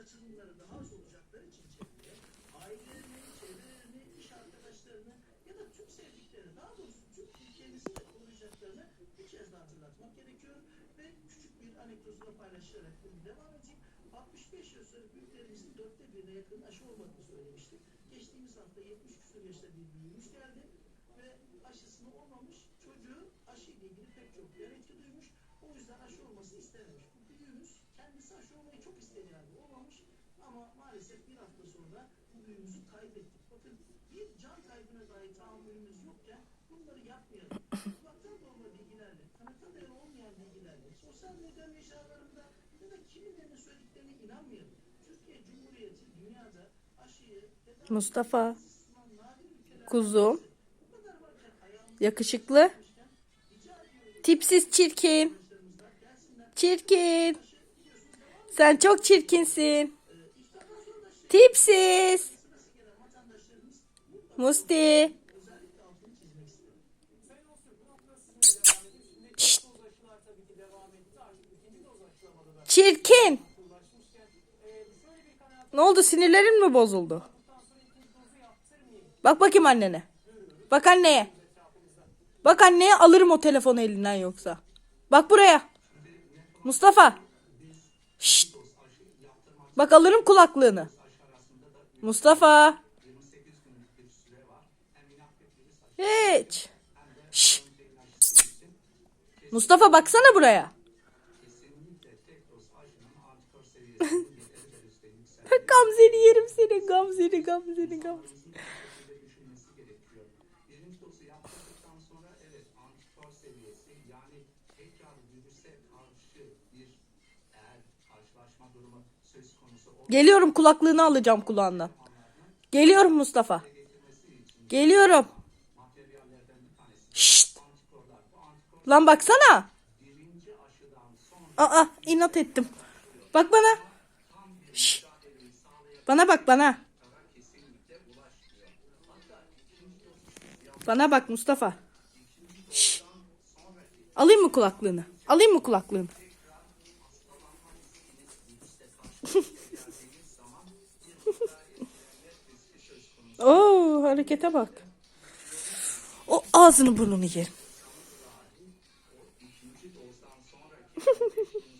saçılımları daha az olacakları için çevreye, ailelerini, çevrelerini, iş arkadaşlarını ya da tüm sevdiklerini, daha doğrusu tüm ülkemizi de koruyacaklarını bir kez daha hatırlatmak gerekiyor. Ve küçük bir anekdotla paylaşarak bunu devam edeyim. 65 yaş üzeri büyüklerimizin dörtte birine yakın aşı olmadığını söylemiştik. Geçtiğimiz hafta 70 küsur yaşta bir büyüğümüz geldi ve aşısını olmamış çocuğu aşı ile ilgili pek çok etki duymuş. O yüzden aşı olması istememiş. Aşı olmayı çok halde olmamış ama maalesef bir hafta sonra bu büyüğümüzü kaybettik. Bakın bir can kaybına dahi tahammülümüz yokken bunları yapmayalım. Kulaktan dolma bilgilerle, kanıta dayalı olmayan bilgilerle, sosyal medya mecralarında ya da kimilerinin söylediklerine inanmayalım. Türkiye Cumhuriyeti dünyada aşıyı Mustafa, ayağımızı yakışıklı, tipsiz çirkin, çirkin. Sen çok çirkinsin. Tipsiz. Musti. Çirkin. Ne oldu sinirlerin mi bozuldu? Bak bakayım annene. Bak anneye. Bak anneye alırım o telefonu elinden yoksa. Bak buraya. Mustafa. Bak alırım kulaklığını. Mustafa. Hiç. Şşt. Mustafa baksana buraya. Gamzeni yerim seni. Bir eğer karşılaşma durumu Geliyorum kulaklığını alacağım kulağından. Geliyorum Mustafa. Geliyorum. Şşt. Lan baksana. Aa inat ettim. Bak bana. Şşt. Bana bak bana. Bana bak Mustafa. Şşt. Alayım mı kulaklığını? Alayım mı kulaklığını? Harekete bak. O ağzını burnunu yerim.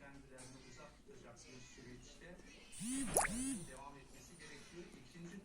kendilerini uzak tutacak bir süreçte devam etmesi gerekiyor. İkinci